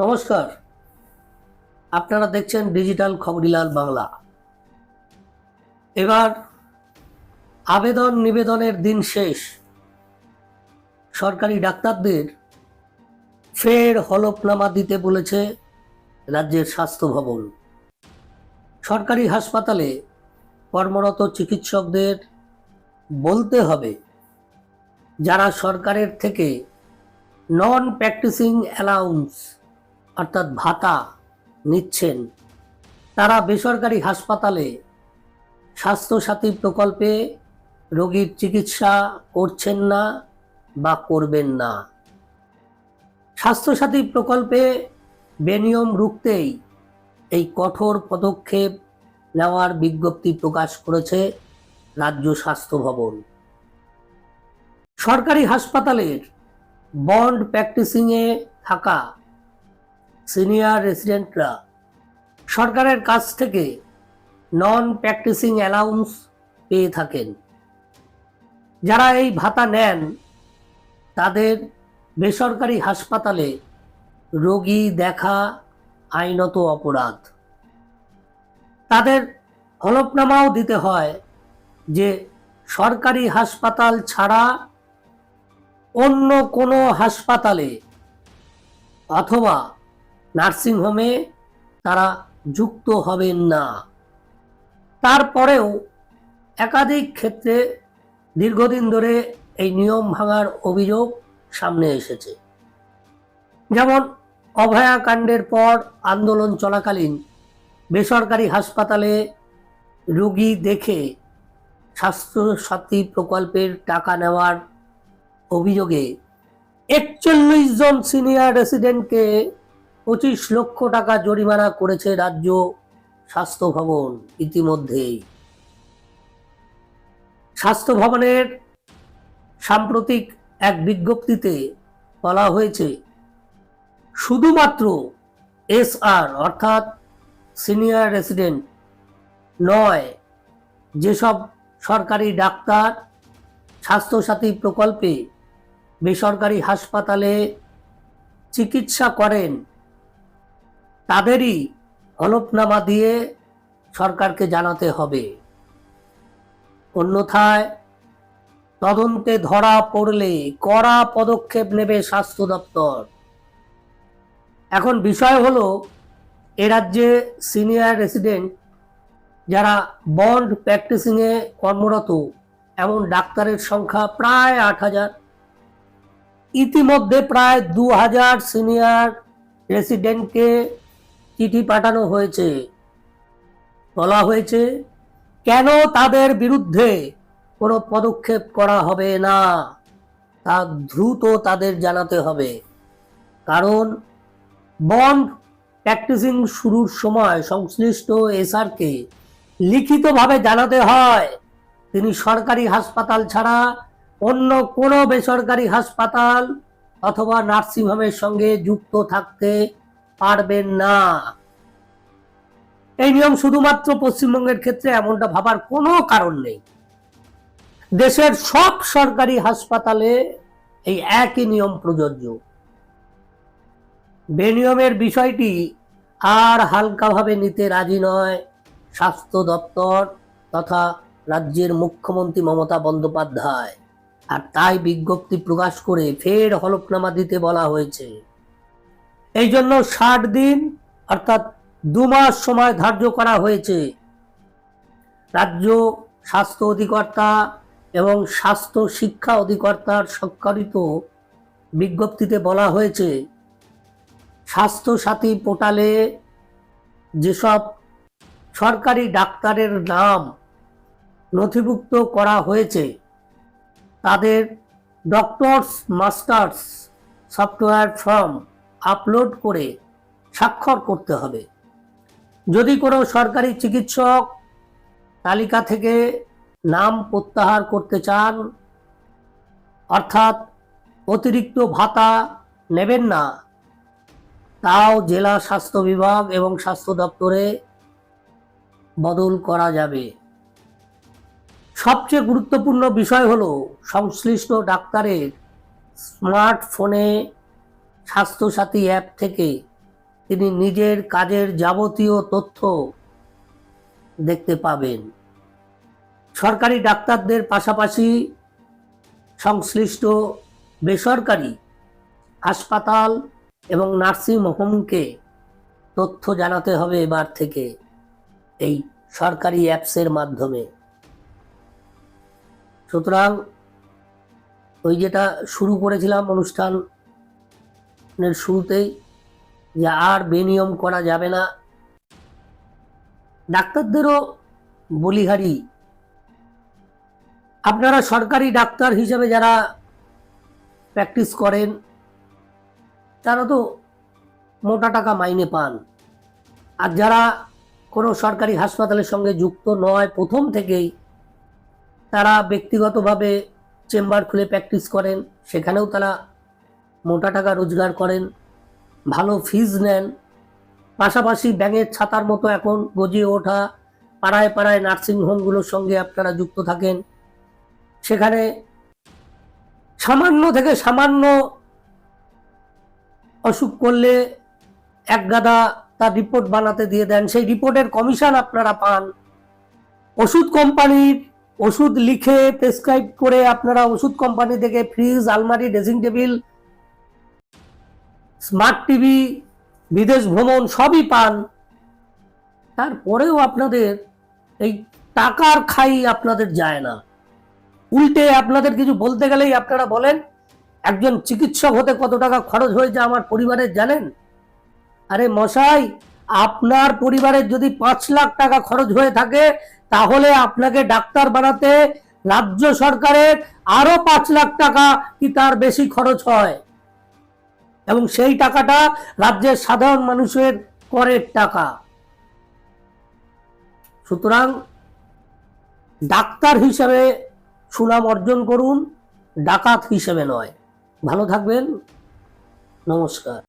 নমস্কার। আপনারা দেখছেন ডিজিটাল খবরিলাল বাংলা। এবার আবেদন নিবেদনের দিন শেষ। সরকারি ডাক্তারদের ফের হলফনামা দিতে বলেছে রাজ্যের স্বাস্থ্য ভবন। সরকারি হাসপাতালে কর্মরত চিকিৎসকদের বলতে হবে, যারা সরকারের থেকে নন প্র্যাকটিসিং অ্যালাউন্স অর্থাৎ ভাতা নিচ্ছেন। তারা বেসরকারি হাসপাতালে স্বাস্থ্যসাথী প্রকল্পে রোগীর চিকিৎসা করছেন না বা করবেন না। স্বাস্থ্যসাথী প্রকল্পে বেনিয়ম রুখতেই এই কঠোর পদক্ষেপ নেওয়ার বিজ্ঞপ্তি প্রকাশ করেছে রাজ্য স্বাস্থ্য ভবন। সরকারি হাসপাতালের বন্ড প্র্যাকটিসিংয়ে থাকা সিনিয়র রেসিডেন্টরা সরকারের কাছ থেকে নন প্র্যাকটিসিং অ্যালাউন্স পেয়ে থাকেন। যারা এই ভাতা নেন, তাদের বেসরকারি হাসপাতালে রোগী দেখা আইনত অপরাধ। তাদের হলফনামাও দিতে হয় যে সরকারি হাসপাতাল ছাড়া অন্য কোনো হাসপাতালে অথবা নার্সিংহোমে তারা যুক্ত হবেন না। তারপরেও একাধিক ক্ষেত্রে দীর্ঘদিন ধরে এই নিয়ম ভাঙার অভিযোগ সামনে এসেছে। যেমন অভয়াকাণ্ডের পর আন্দোলন চলাকালীন বেসরকারি হাসপাতালে রোগী দেখে স্বাস্থ্যসাথী প্রকল্পের টাকা নেওয়ার অভিযোগে একচল্লিশ জন সিনিয়র রেসিডেন্টকে পঁচিশ লক্ষ টাকা জরিমানা করেছে রাজ্য স্বাস্থ্য ভবন ইতিমধ্যেই। স্বাস্থ্য ভবনের সাম্প্রতিক এক বিজ্ঞপ্তিতে বলা হয়েছে, শুধুমাত্র এসআর অর্থাৎ সিনিয়র রেসিডেন্ট নয়, যেসব সরকারি ডাক্তার স্বাস্থ্যসাথী প্রকল্পে বেসরকারি হাসপাতালে চিকিৎসা করেন তাদেরই হলফনামা দিয়ে সরকারকে জানাতে হবে। অন্যথায় তদন্তে ধরা পড়লে কড়া পদক্ষেপ নেবে স্বাস্থ্য দপ্তর। এখন বিষয় হলো, এ রাজ্যে সিনিয়র রেসিডেন্ট যারা বন্ড প্র্যাকটিসিংয়ে কর্মরত, এমন ডাক্তারের সংখ্যা প্রায় আট হাজার। ইতিমধ্যে প্রায় দু হাজার সিনিয়র রেসিডেন্টকে চিঠি পাঠানো হয়েছে। বলা হয়েছে, কেন তাদের বিরুদ্ধে কোনো পদক্ষেপ করা হবে না? তা দ্রুত তাদের জানাতে হবে। কারণ, বন্ড প্র্যাকটিসিং শুরুর সময় সংশ্লিষ্ট এসআরকে লিখিতভাবে জানাতে হয়, তিনি সরকারি হাসপাতাল ছাড়া অন্য কোনো বেসরকারি হাসপাতাল অথবা নার্সিংহোমের সঙ্গে যুক্ত থাকতে পারবেন না। এই নিয়ম শুধুমাত্র পশ্চিমবঙ্গের ক্ষেত্রে এমনটা ভাবার কোনো কারণ নেই। দেশের সব সরকারি হাসপাতালে এই একই নিয়ম প্রযোজ্য। বেনিয়মের বিষয়টি আর হালকাভাবে নিতে রাজি নয় স্বাস্থ্য দপ্তর তথা রাজ্যের মুখ্যমন্ত্রী মমতা বন্দ্যোপাধ্যায়। আর তাই বিজ্ঞপ্তি প্রকাশ করে ফের হলফনামা দিতে বলা হয়েছে। এই জন্য ষাট দিন, অর্থাৎ দু মাস সময় ধার্য করা হয়েছে। রাজ্য স্বাস্থ্য অধিকর্তা এবং স্বাস্থ্য শিক্ষা অধিকর্তার স্বাক্ষরিত বিজ্ঞপ্তিতে বলা হয়েছে স্বাস্থ্য সাথী পোর্টালে যেসব সরকারি ডাক্তারের নাম নথিভুক্ত করা হয়েছে, তাদের doctors, masters, software form upload করে স্বাক্ষর করতে হবে। যদি কোনো সরকারি চিকিৎসক তালিকা থেকে নাম প্রত্যাহার করতে চান, অর্থাৎ অতিরিক্ত ভাতা নেবেন না, তাও জেলা স্বাস্থ্য বিভাগ এবং স্বাস্থ্য দপ্তরে বদল করা যাবে। সবচেয়ে গুরুত্বপূর্ণ বিষয় হলো সংশ্লিষ্ট ডাক্তারের স্মার্টফোনে স্বাস্থ্যসাথী অ্যাপ থেকে তিনি নিজের কাজের যাবতীয় তথ্য দেখতে পাবেন। সরকারি ডাক্তারদের পাশাপাশি সংশ্লিষ্ট বেসরকারি হাসপাতাল এবং নার্সিং হোমকে তথ্য জানাতে হবে এবার থেকে এই সরকারি অ্যাপসের মাধ্যমে। সুতরাং ওই যেটা শুরু করেছিলাম অনুষ্ঠানের শুরুতেই যে আর বেনিয়ম করা যাবে না। ডাক্তারদেরও বলিহারি। আপনারা সরকারি ডাক্তার হিসেবে যারা প্র্যাকটিস করেন, তারা তো মোটা টাকা মাইনে পান। আর যারা কোনো সরকারি হাসপাতালের সঙ্গে যুক্ত নয়, প্রথম থেকেই তারা ব্যক্তিগতভাবে চেম্বার খুলে প্র্যাকটিস করেন, সেখানেও তারা মোটা টাকা রোজগার করেন, ভালো ফিজ নেন। পাশাপাশি ব্যাঙের ছাতার মতো এখন গজিয়ে ওঠা পাড়ায় পাড়ায় নার্সিং হোমগুলোর সঙ্গে আপনারা যুক্ত থাকেন। সেখানে সামান্য থেকে সামান্য অসুখ করলে এক গাদা তার রিপোর্ট বানাতে দিয়ে দেন। সেই রিপোর্টের কমিশন আপনারা পান। ওষুধ কোম্পানির ওষুধ লিখে প্রেসক্রাইব করে আপনারা ওষুধ কোম্পানি থেকে ফ্রিজ আলমারি ড্রেসিং টেবিল স্মার্ট টিভি, বিদেশ ভ্রমণ সবই পান। তারপরেও আপনাদের এই টাকার খাই আপনাদের যায় না। উল্টে আপনাদের কিছু বলতে গেলেই আপনারা বলেন, একজন চিকিৎসক হতে কত টাকা খরচ হয়েছে আমার পরিবারের জানেন? আরে মশাই, আপনার পরিবারের যদি পাঁচ লাখ টাকা খরচ হয়ে থাকে, তাহলে আপনাকে ডাক্তার বানাতে রাজ্য সরকারের আরও পাঁচ লাখ টাকা কি তার বেশি খরচ হয়? এবং সেই টাকাটা রাজ্যের সাধারণ মানুষের করের টাকা। সুতরাং ডাক্তার হিসেবে সুনাম অর্জন করুন, ডাকাত হিসেবে নয়। ভালো থাকবেন। নমস্কার।